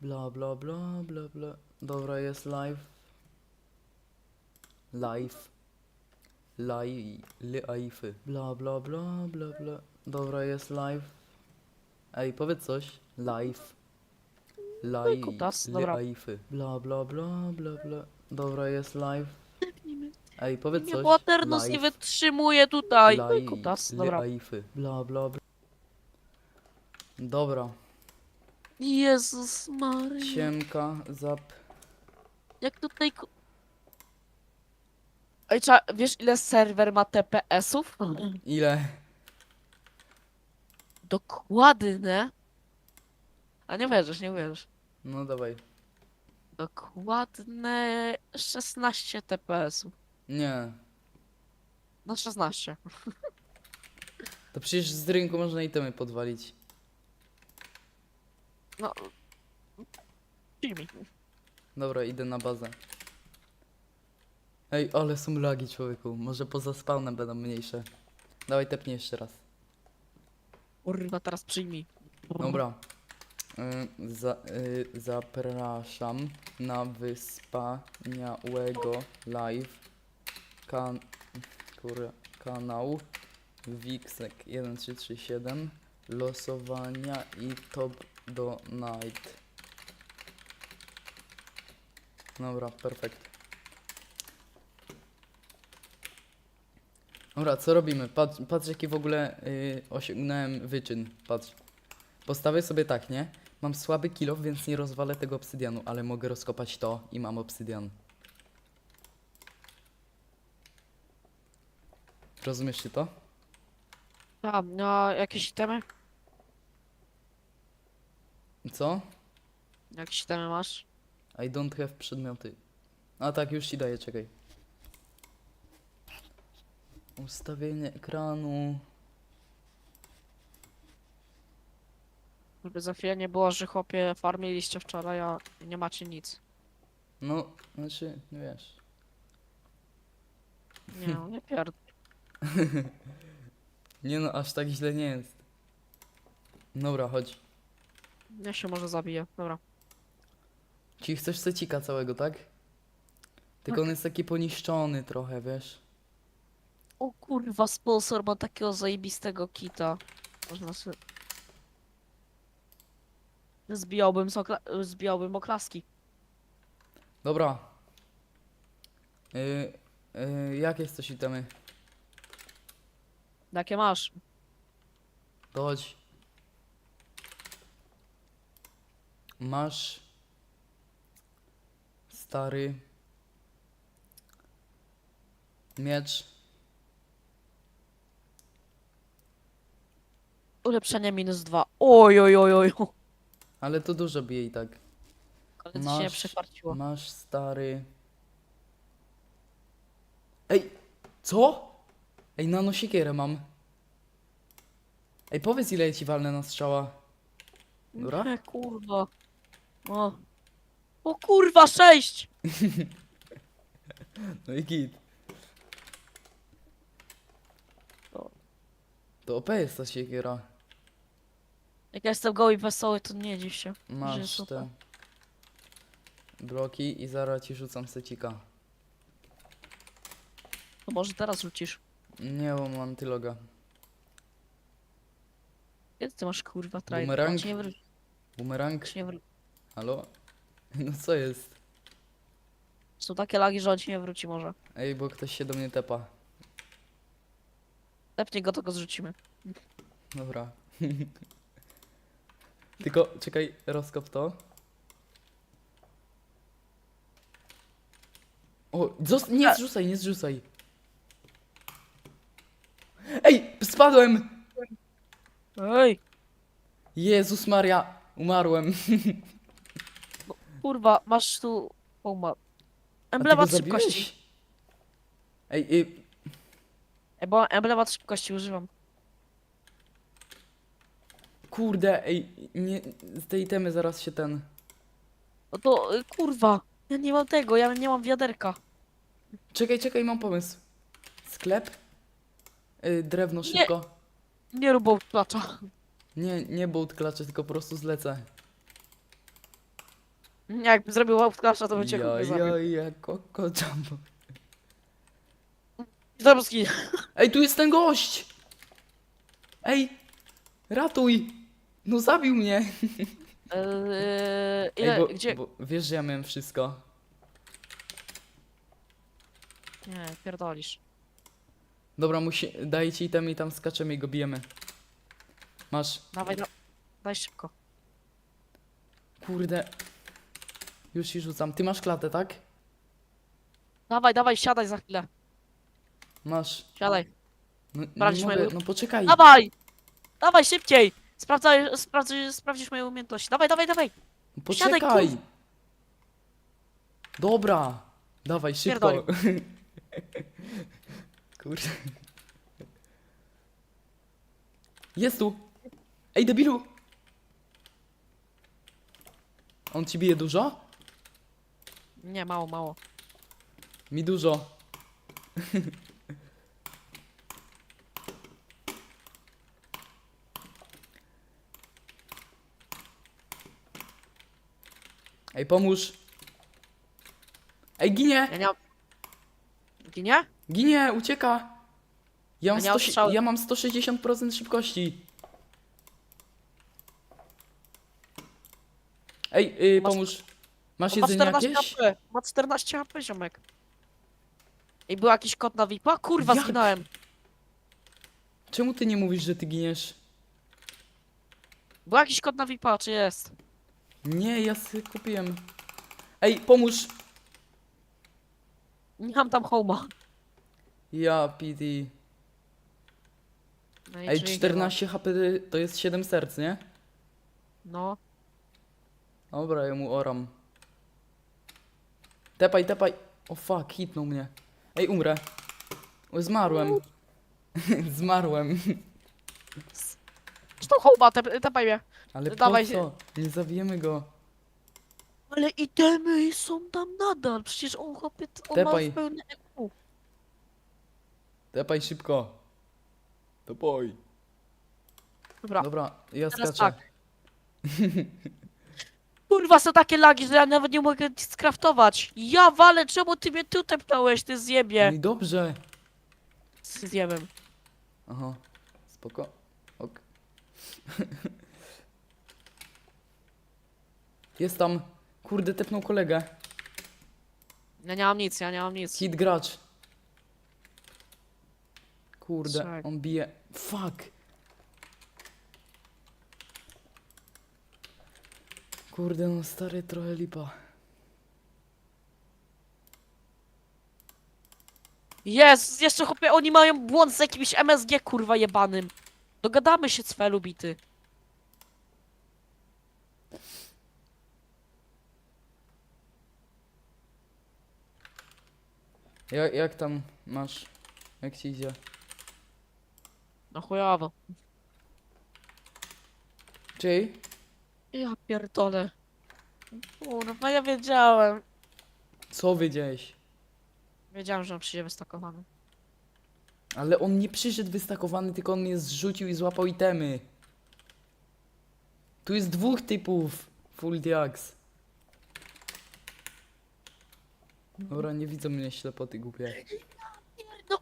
Bla bla bla bla bla. Dobra, jest live. Live. Live. Live. Bla bla bla bla bla. Dobra, jest live. Ej, powiedz coś. Live. Live. kutas, dobra. Live. Bla bla bla bla bla. Dobra, jest live. Ej, powiedz Nie, coś. bo Aternos nie Live. wytrzymuje tutaj. No i Live. kutas, dobra. Live. Bla bla bla. Dobra. Jezus Maria. Siemka, zap. Jak tutaj... ku- Ej, cza, wiesz ile serwer ma TPS-ów? Ile? Dokładne. A nie wierzysz, nie wierzysz. No dawaj. Dokładne 16 TPS-ów. Nie. No 16. To przecież z rynku można itemy podwalić. No. Filmik. Dobra, idę na bazę. Ej, ale są lagi człowieku. Może poza spawnem będą mniejsze. Dawaj tepnij jeszcze raz. Kurwa, teraz przyjmij. Dobra. Y, za, y, zapraszam na wyspaniałego live kan kurwa, kanał Wixek 1337 losowania i top do night. Dobra, perfekt. Dobra, co robimy? Patrz, patrz jaki w ogóle y, osiągnąłem wyczyn. Patrz. Postawię sobie tak, nie? Mam słaby kilof, więc nie rozwalę tego obsydianu, ale mogę rozkopać to i mam obsydian. Rozumiesz ty to? A, no jakieś itemy? Co? Jakieś itemy masz? I don't have przedmioty. A tak, już ci daję, czekaj. Ustawienie ekranu. Żeby za chwilę nie było, że chłopie farmiliście wczoraj, a nie macie nic. No, znaczy, nie wiesz. Nie, no, nie pierd... Nie no, aż tak źle nie jest. Dobra, chodź. Ja się może zabiję. Dobra. Ci chcesz secika całego, tak? Tylko on jest taki poniszczony trochę, wiesz? O kurwa, sponsor ma takiego zajebistego kita. Można sobie... Zbijałbym, z okla- zbijałbym oklaski. Dobra. Yy, yy, jakie coś itemy? Jakie masz? To chodź. Masz stary miecz. Ulepszenie minus dwa. Oj, oj, oj, oj. Ale to dużo bije i tak. Ale się nie Masz- przefarciło. Masz stary. Ej! Co? Ej, nanosikierę mam. Ej, powiedz ile ci walnę na strzała. Dobra? Nie, kurwa. O. O kurwa, sześć! No i git. To- To OP jest ta siekiera. Jak ja jestem goły i wesoły, to nie dziw się. że Masz te bloki i zaraz ci rzucam secika. To może teraz rzucisz. Nie, bo mam antyloga. Kiedy ty masz kurwa trajk? Bumerang? Nie wróci. Bumerang? nie Halo? No co jest? Są takie lagi, że on ci nie wróci może. Ej, bo ktoś się do mnie tepa. Tepnij go, to go zrzucimy. Dobra. Tylko, czekaj, rozkop to. O, zos- nie zrzucaj, nie zrzucaj. Ej, spadłem! Ej! Jezus Maria, umarłem. Kurwa, masz tu... O, ma... A ty Emblemat go szybkości. zabiłeś? Ej, ej, Ej, bo emblemat szybkości używam. kurde, ej, nie, z tej temy zaraz się ten... No to, y, kurwa. Ja nie mam tego, ja nie mam wiaderka. Czekaj, czekaj, mam pomysł. Sklep? Y, drewno, Nie. szybko. Nie rób klacza. Nie, nie bolt klaczę, tylko po prostu zlecę. Jakby zrobił łapklasza, to by cię Ja, ja, ja, koko, jumbo. Zabrski. Ej, tu jest ten gość! Ej, ratuj! No zabił mnie! Eee, ile, Ej, bo, gdzie? bo wiesz, że ja miałem wszystko. Nie, pierdolisz. Dobra, musi... daję ci item i tam skaczemy i go bijemy. Masz. Dawaj, da, daj szybko. Kurde. Już ci rzucam. Ty masz klatę, tak? Dawaj, dawaj, siadaj za chwilę. Masz. Siadaj. No, nie Sprawdzisz mogę, no poczekaj. Dawaj! Dawaj, szybciej! Sprawdzaj, sprawdzi, sprawdzisz moje umiejętności. Dawaj, dawaj, dawaj! No Siadaj, poczekaj. Dobra. Dawaj, szybko. Kurde. Jest tu. Ej, debilu. On ci bije dużo? Nie, mało, mało. Mi dużo. Ej, pomóż. Ej, ginie! Ja nie mam... Ginie? Ginie, ucieka! Ja mam, A nie 100, ostrzały. ja mam 160% szybkości. Ej, yy, Masz- pomóż. Masz On ma jedzenie 14 jakieś? HP. Ma 14 HP, ziomek. I był jakiś kot na VIP-a? Kurwa, Jak? zginąłem. Czemu ty nie mówisz, że ty giniesz? Był jakiś kot na VIP-a, czy jest? Nie, ja sobie kupiłem. Ej, pomóż! Nie mam tam homa. Ja, PD. No i Ej, czyli nie 14 HP to jest 7 serc, nie? No. Dobra, ja mu oram. Tepaj, tepaj. O fuck, hitnął mnie. Ej, umrę. O, zmarłem. Zmarłem. To homa, te, tepaj mnie. Ale Dawaj po co? Nie zabijemy go. Ale itemy są tam nadal. Przecież on chłopie, on Tepaj. ma w pełny EQ. Tepaj szybko. Tepaj. Dobra. Dobra, ja Teraz skaczę. tak. Kurwa, są takie lagi, że ja nawet nie mogę nic skraftować. Ja walę, czemu ty mnie tu tepnąłeś, ty No zjebie? i dobrze. Z zjebem. Aha, spoko. Ok. Jest tam. Kurde, tepnął kolegę. Ja nie mam nic, ja nie mam nic. Hit gracz. Kurde, Tak. on bije. Fuck. Kurde, no stary, trochę lipa. Jest, jeszcze chłopie, oni mają błąd z jakimś MSG, kurwa jebanym. Dogadamy się, cwelu bity. Jak, jak tam masz? Jak ci idzie? No chujowo. Czyj? Ja pierdolę. Kurwa, ja wiedziałem. Co wiedziałeś? Wiedziałem, że on przyjdzie wystakowany. Ale on nie przyszedł wystakowany, tylko on mnie zrzucił i złapał itemy. Tu jest dwóch typów. Full diax. Dobra, nie widzą mnie ślepoty głupie. No.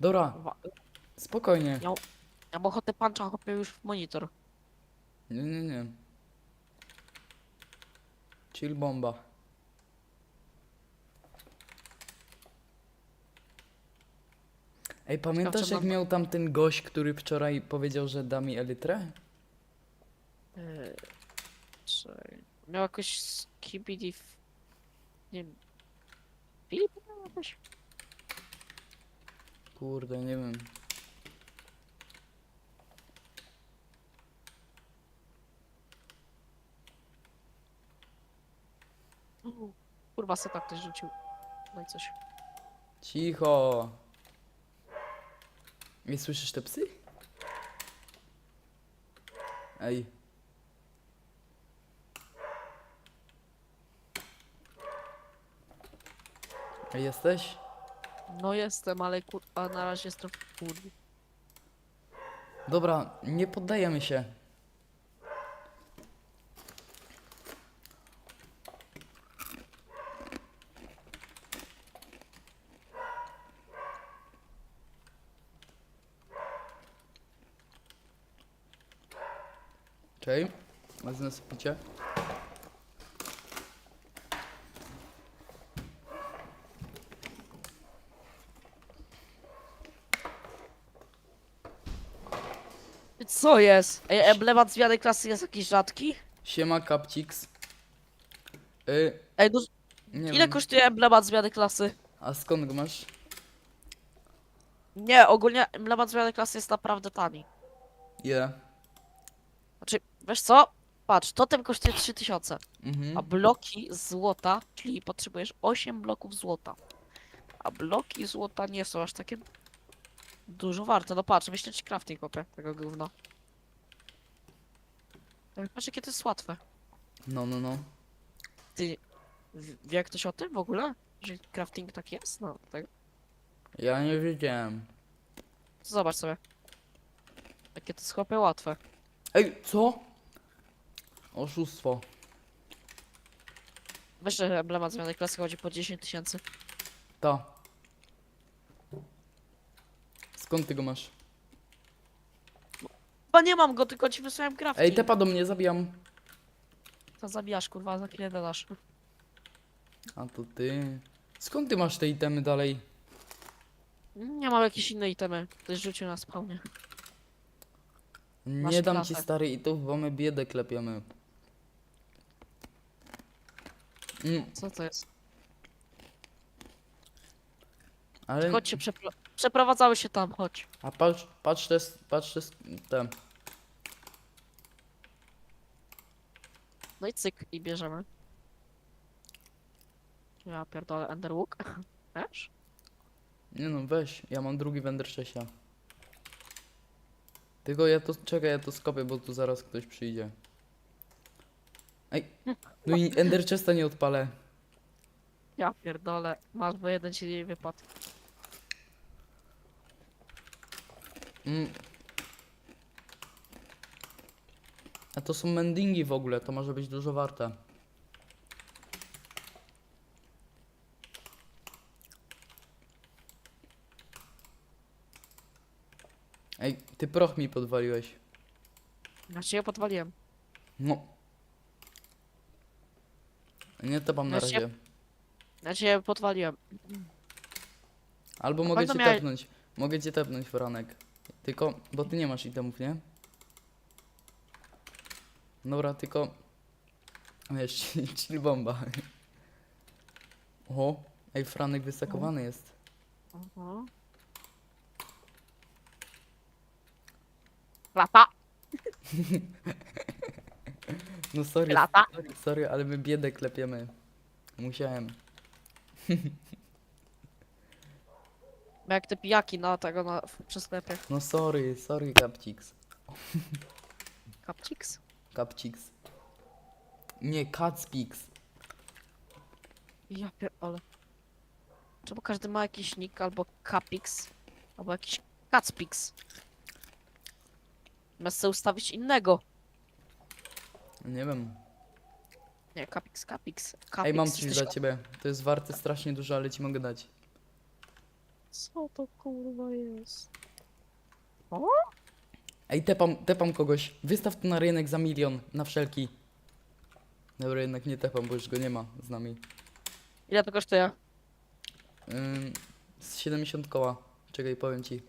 Dobra, Kurwa, spokojnie. Ja mam ochotę pancza, chłopie, już w monitor. Nie, nie, nie. Chill bomba. Ej, pamiętasz jak miał tam ten gość, który wczoraj powiedział, że da mi elytrę? Yy, czekaj. Miał jakoś skibidi w... Nie wiem... Filip miał jakoś? Kurde, nie wiem. Kurwa, seta ktoś rzucił. No i coś. Cicho. Nie słyszysz te psy? Ej. Ej, jesteś? No jestem, ale kurwa, na razie jestem w kurwi. Dobra, nie poddajemy się. Czej, wezmę sobie picie. Co jest? Ej, emblemat zmiany klasy jest jakiś rzadki? Siema, Capcix. Y, Ej, no, nie ile wiem. kosztuje emblemat zmiany klasy? A skąd go masz? Nie, ogólnie emblemat zmiany klasy jest naprawdę tani. Ile? Znaczy, wiesz co? Patrz, totem kosztuje 3000, Mhm. a bloki z złota, czyli potrzebujesz 8 bloków złota. A bloki złota nie są aż takie dużo warte. No patrz, myślę ci crafting kopię tego gówna. Ej, Patrz jakie to jest łatwe. No, no, no. Ty, w- wie ktoś o tym w ogóle? Że crafting tak jest? No, tak. Ja nie wiedziałem. Zobacz sobie. Jakie to jest chłopie łatwe. Ej, co? Oszustwo. Wiesz, że emblemat zmiany klasy chodzi po 10 tysięcy. Ta. Skąd ty go masz? Chyba nie mam go, tylko ci wysłałem crafting. Ej, tepa do mnie, zabijam. To zabijasz, kurwa, za chwilę dodasz. A to ty. Skąd ty masz te itemy dalej? Nie mam jakieś inne itemy. Ktoś rzucił na spawnie. Masz Nie dam ci klatę. stary itów, bo my biedę klepiemy. Mm, Co to jest? ale. Chodźcie, przepro przeprowadzały się tam, chodź. A patrz, patrz te, patrz te, te. No i cyk, i bierzemy. Ja pierdolę Enderwook. Wiesz? Nie no, weź, ja mam drugi Wender 6. Tylko ja to, czekaj, ja to skopię, bo tu zaraz ktoś przyjdzie. Ej, no i Ender Chesta nie odpalę. Ja pierdolę. Masz, bo jeden ci nie wypadł. Mm. A to są mendingi w ogóle, to może być dużo warte. Ej, ty proch mi podwaliłeś. Znaczy ja podwaliłem. No. Nie tepam na Ja się- razie. Znaczy ja podwaliłem. Albo Na mogę pewno cię miałeś- tepnąć. Mogę cię tepnąć, Foranek. Tylko, bo ty nie masz itemów, nie? Dobra, tylko... Wiesz, chill bomba. Oho, ej, Franek wysakowany jest. Aha. Lata, No sorry, lata. sorry, sorry, ale my biedę klepiemy. Musiałem. Jak te pijaki na tego na, w- przy sklepie. No sorry, sorry, Capcix. Kapciks? Capcix. Nie, Catspix. Ja pierdolę. Czemu każdy ma jakiś nick albo Capix, albo jakiś Catspix? Zamiast sobie ustawić innego. Nie wiem. Nie, Capix, Capix. Ej, mam coś dla ciebie. To jest warte strasznie dużo, ale ci mogę dać. Co to kurwa jest? Ej, tepam, tepam kogoś. Wystaw to na rynek za milion, na wszelki. Dobra, jednak nie tepam, bo już go nie ma z nami. Ile to kosztuje? Ym, z 70 koła. Czekaj, powiem ci.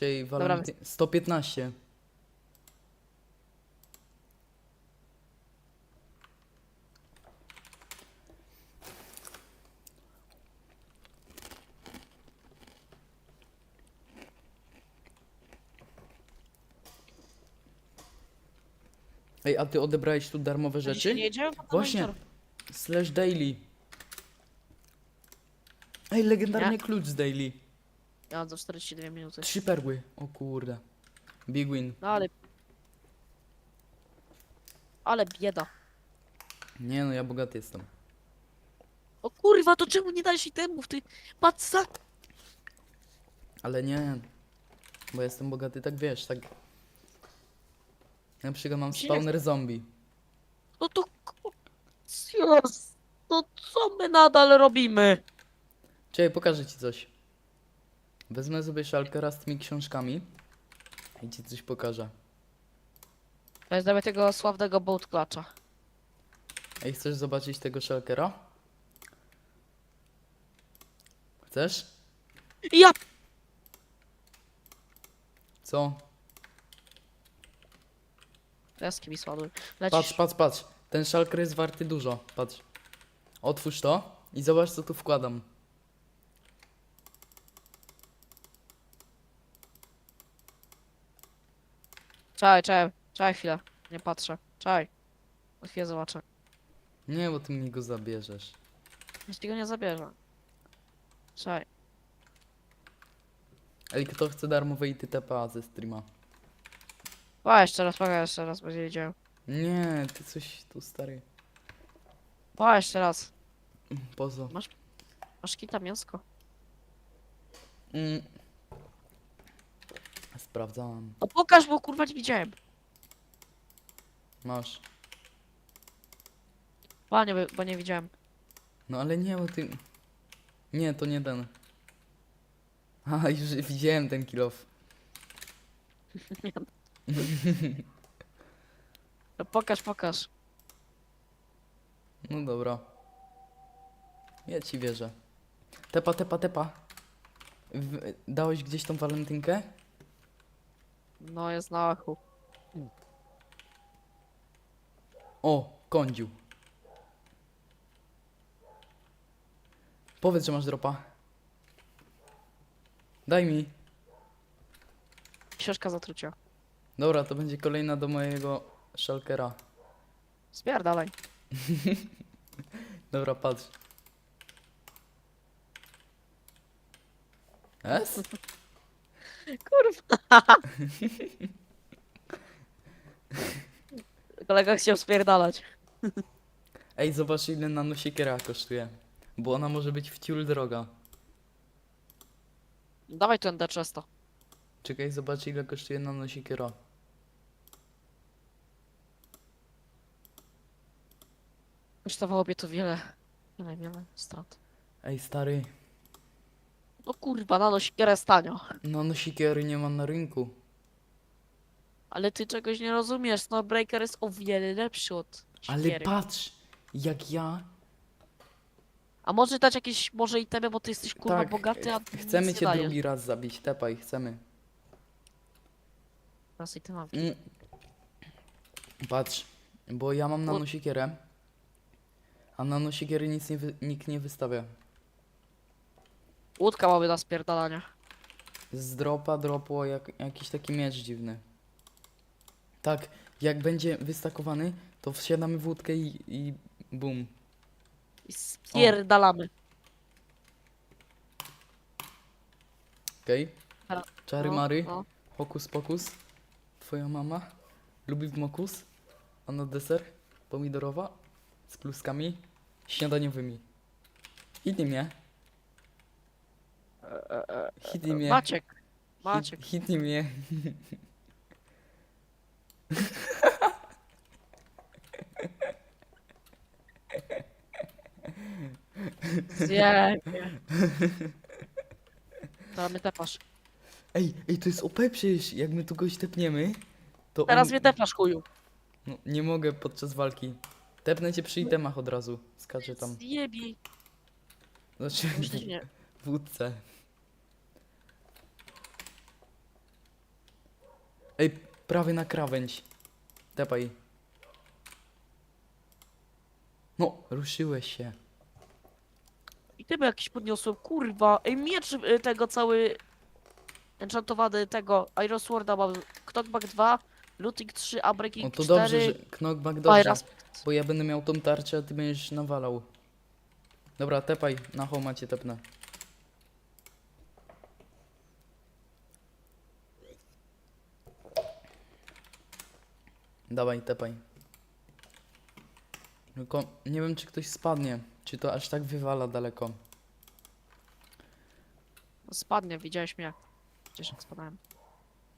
Czyli. Valenty... 115. Ej, a ty odebrałeś tu darmowe rzeczy? Nie jedziemy? To Właśnie. Slash daily. Ej, legendarny klucz z daily. Ja za 42 minuty. Trzy perły. O kurde. Big win. No ale... Ale bieda. Nie no, ja bogaty jestem. O kurwa, to czemu nie dałeś itemów, ty? Patsa! Ale nie. Bo jestem bogaty, tak wiesz, tak. Na przykład mam spawner zombie. No to... Jezus, No co my nadal robimy? Czekaj, pokażę ci coś. Wezmę sobie szalkę raz z tymi książkami i ci coś pokażę. Jest nawet tego sławnego boat clutcha. Ej, chcesz zobaczyć tego shulkera? Chcesz? Ja! Co? Deski mi sładuj. Patrz, Lecisz. patrz, patrz. Ten shulker jest warty dużo. Patrz. Otwórz to i zobacz co tu wkładam. Czekaj, czekaj, czekaj chwilę. Nie patrzę. Czekaj. Za chwilę zobaczę. Nie, bo ty mi go zabierzesz. Jeśli go nie zabierze. Czekaj. Ej, kto chce darmowe i TPA ze streama? Pa, jeszcze raz, pa, jeszcze raz, będzie wiedział. Nie, ty coś tu stary. Pa, jeszcze raz. Pozo. Masz kita mięsko. Mm. Sprawdzałam. No pokaż, bo kurwa nie widziałem. Masz. Pa, nie, bo nie widziałem. No ale nie, bo ty... Nie, to nie ten. A, już widziałem ten kilof. No pokaż, pokaż. No dobra. Ja ci wierzę. Tepa, tepa, tepa. W, dałeś gdzieś tą walentynkę? No, jest na achu. O, kądził. Powiedz, że masz dropa. Daj mi. Książka zatrucia. Dobra, to będzie kolejna do mojego szalkera. Spierdalaj. Dobra, patrz. Es? Kurwa. Kolega chciał spierdalać. Ej, zobacz ile nanosiekiera kosztuje. Bo ona może być wciul droga. Dawaj tu ender chesta. Czekaj, zobacz ile kosztuje nanosiekiera. Kosztowałoby to wiele. Wiele, wiele strat. Ej, stary. No kurwa, nano siekierę jest tanio. Nanosiekiry nie ma na rynku. Ale ty czegoś nie rozumiesz. Snowbreaker jest o wiele lepszy od Ale siekiery. patrz, jak ja. A może dać jakieś, może itemy, bo ty jesteś kurwa tak, bogaty, a nic chcemy nie cię dajesz. drugi raz zabić. Tepaj, chcemy. Raz itemami. Mm. Patrz, bo ja mam Bo- nanosiekierę. A nanosiekiery nic nie wy, nikt nie wystawia. Łódka mamy na spierdalania. Z dropa dropło jak, jakiś taki miecz dziwny. Tak, jak będzie wystakowany, to wsiadamy w łódkę i, i bum. I spierdalamy. Okej? Dobra. Czary No, mary, no. hokus pokus. Twoja mama lubi w mokus. A na deser pomidorowa z kluskami śniadaniowymi. Mnie. Hitnij mnie. Maciek. Hit- Maciek. Hitnij mnie. Zjebie. Teraz mnie tepasz. Ej, ej, to jest OP przecież. Jak my tu goś tepniemy, to Teraz on... mnie tepasz, chuju. No, nie mogę podczas walki. Tepnę cię przy itemach od razu. Skaczę tam. Zjebie. Znaczy, Myślisz, w łódce. Ej, prawie na krawędź. Tepaj. No, ruszyłeś się. I ty by jakiś podniosłem, kurwa. Ej, miecz y, tego cały enchantowany tego Iron Sworda mam Knockback 2, Looting 3, a Breaking No to 4. dobrze, że knockback dobrze. Fire Bo ja będę miał tą tarczę, a ty będziesz nawalał. Dobra, tepaj, na homa cię tepnę. Dawaj, tepaj. Tylko nie wiem, czy ktoś spadnie. Czy to aż tak wywala daleko. Spadnie, widziałeś mnie. Gdzieś jak spadałem.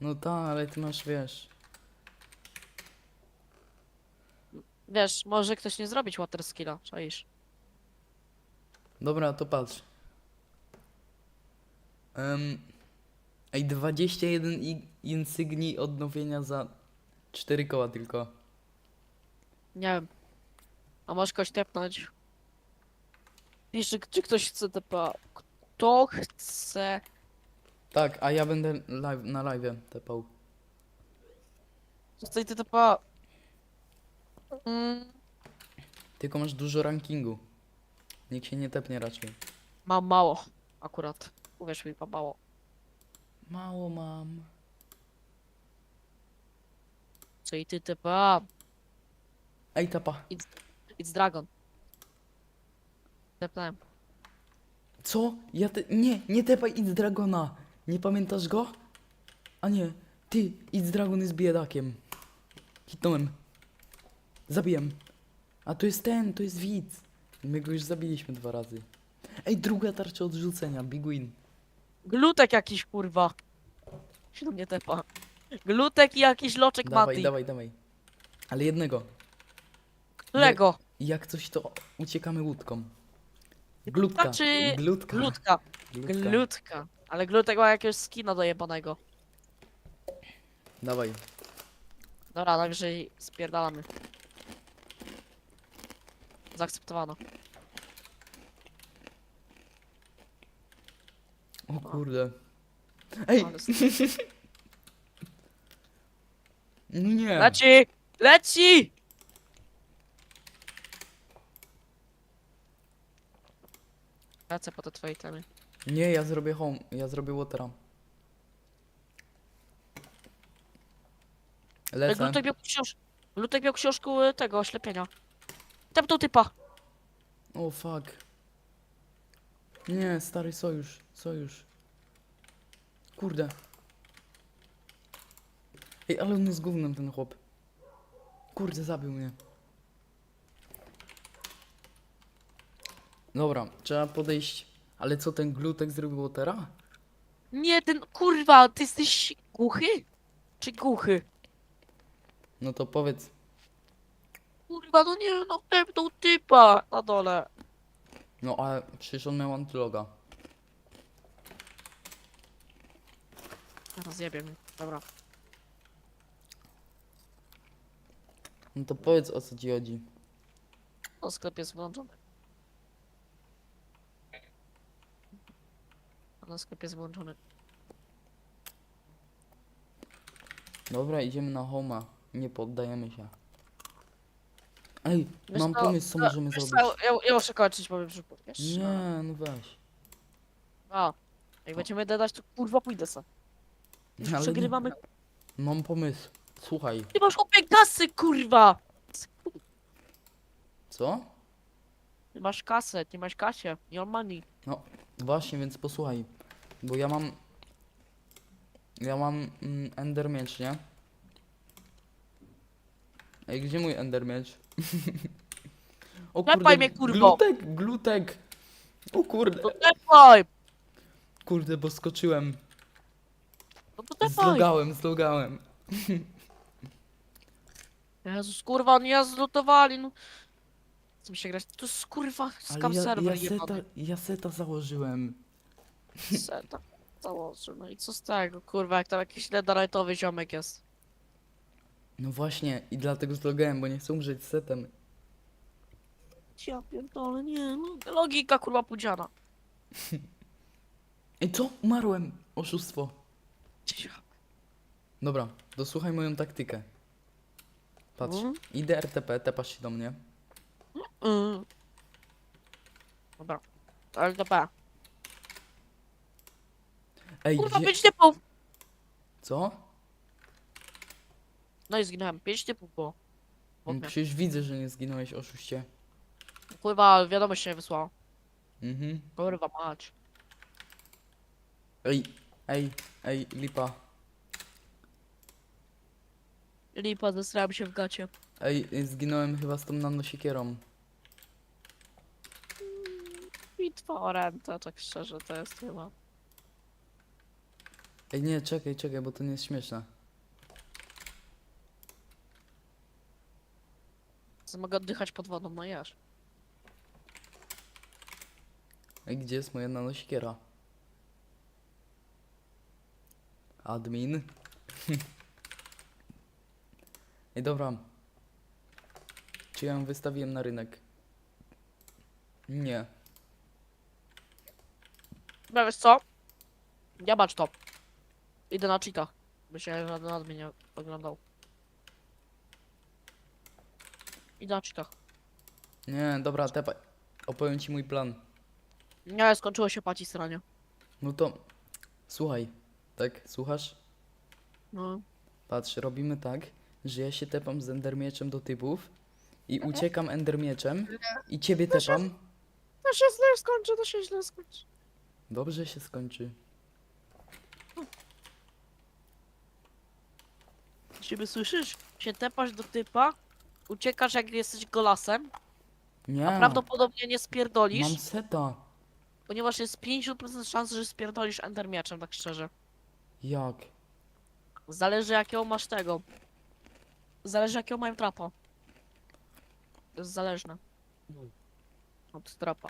No tak, ale ty masz, wiesz. Wiesz, może ktoś nie zrobić water skilla, czaisz? Dobra, to patrz. Ej, 21 i- insygnii odnowienia za Cztery koła tylko. Nie wiem. A masz kogoś tepnąć? Jeszcze, czy ktoś chce TPA? Kto chce? Tak, a ja będę live, na live tepał. Zostaj TPA. Mm, Tylko masz dużo rankingu. Nikt się nie tepnie raczej. mam mało. Akurat. Uwierz mi, mam mało. Mało mam. Co i ty TPA? Ej, tapa. It's Dragon. Tepnąłem. Co? Ja te... Nie, nie tepaj It's Dragona. Nie pamiętasz go? A nie, ty, It's Dragon jest biedakiem. Hitnąłem. Zabiłem. A to jest ten, to jest widz. My go już zabiliśmy dwa razy. Ej, druga tarcza odrzucenia, big win. Glutek jakiś, kurwa. Się do mnie tepa. Glutek i jakiś loczek Dawaj, Mati. dawaj, dawaj. Ale jednego. Którego? I jak coś to uciekamy łódką. Glutka. czy Glutka. Glutka. Glutka. Glutka. Ale glutek ma jakiegoś skina dojebanego. Dawaj. Dobra, także spierdalamy. Zaakceptowano. O kurde. Ej, Ale s- nie. Leci! Leci! Lecę po te twoje temy. Nie, ja zrobię home, ja zrobię watera. Lecę. Glutek miał książ... Glutek miał książkę y, tego oślepienia. Tepnął typa. O fuck. Nie, stary sojusz, sojusz. Kurde. Ej, ale on jest gównem ten chłop. Kurde, zabił mnie. Dobra, trzeba podejść. Ale co ten glutek zrobił watera? Nie, ten kurwa, ty jesteś głuchy? Czy głuchy? No to powiedz. Kurwa, no nie, no tepnął typa na dole. No ale przecież on miał antyloga. Teraz zjebie mnie. Dobra. No to powiedz o co ci chodzi. No sklep jest wyłączony. No sklep jest wyłączony. Dobra, idziemy na homa. Nie poddajemy się. Ej, Wiesz mam co, pomysł co to- możemy wiesz zrobić. Ja, ja muszę kończyć, powiem, że wiesz. Nie, no weź. A, jak będziemy dodać, to kurwa pójdę se. Już Ale nie- przegrywamy. Mam pomysł. Słuchaj. Ty masz chłopie kasy, kurwa! Co? Ty masz kasę, ty masz kasie. Your money. No, właśnie, więc posłuchaj. Bo ja mam... Ja mam mm, ender miecz, nie? Ej, gdzie mój ender miecz? o Klepaj mnie, kurwo! Glutek, glutek! O kurde, No tepaj! kurde, bo skoczyłem. No to tepaj! Zlogałem, zlogałem. Jezus, kurwa, oni nas zlutowali, no. Co mi się grać? To jest kurwa scam ja, ja, serwer seta, jebany. ja seta założyłem. Seta. Założył, no i co z tego, kurwa, jak tam jakiś netherite'owy ziomek jest. No właśnie, i dlatego zlogałem, bo nie chcę umrzeć z setem. Ja pierdolę, nie, no. Logika, kurwa, pudziana. Ej, co? Umarłem! Oszustwo. Ja. Dobra, dosłuchaj moją taktykę. Patrz, Mhm. idę RTP, tepasz się do mnie. Mm. Dobra. Ale dobra. Ej, Kurwa, gdzie... pięć typów! Co? No i zginąłem. Pięć typów było. No, przecież widzę, że nie zginąłeś, oszuście. Kurwa, wiadomość się nie wysłała. Mhm. Kurwa, mać. Ej, ej, ej, lipa. Lipa, zesrałem się w gacie. Ej, zginąłem chyba z tą nanosiekierą. Bitwa o rentę, tak szczerze, to jest chyba. Ej, nie, czekaj, czekaj, bo to nie jest śmieszne. Co Mogę oddychać pod wodą, no jesz. Ej, gdzie jest moja nanosiekiera? Admin? Ej, dobra. Czy ja ją wystawiłem na rynek? Nie. No wiesz co? Ja bacz to. Idę na cheatach. By się żaden admin nie oglądał. Idę na cheatach. Nie, dobra, tepa. Opowiem ci mój plan. Nie, skończyło się paci stronie. No to. Słuchaj. Tak, słuchasz? No. Patrz, robimy tak, że ja się tepam z endermieczem do typów i uciekam endermieczem i ciebie tepam. To się źle skończy, to się źle skończy. Dobrze się skończy. Ciebie słyszysz? Się tepasz do typa, uciekasz jak jesteś golasem, Nie. a prawdopodobnie nie spierdolisz, Mam seta. ponieważ jest 50% szans, że spierdolisz endermieczem, tak szczerze. Jak? Zależy jakiego masz tego. Zależy jakiego mają trapa. To jest zależne. Od trapa.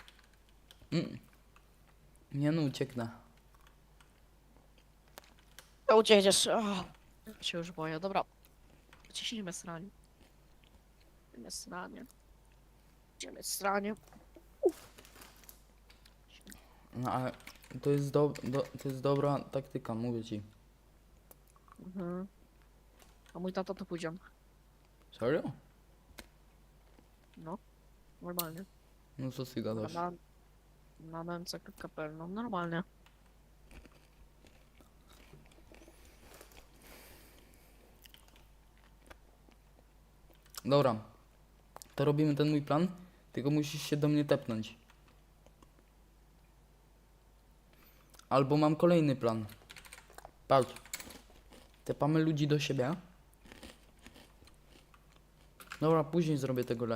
Mm. Nie no, ucieknę. To uciekniesz. Oh, się już boję, dobra. Ciśnijmy sranie. Ciśnijmy sranie. Ciśnijmy sranie. No ale to jest, do, do, to jest dobra taktyka, mówię ci. Mhm. A mój tata to pójdzie. Serio? No. Normalnie. No co ty gadasz? Na, na no normalnie. Dobra. To robimy ten mój plan, tylko musisz się do mnie tepnąć. Albo mam kolejny plan. Patrz. Tepamy ludzi do siebie. Dobra, później zrobię tego live.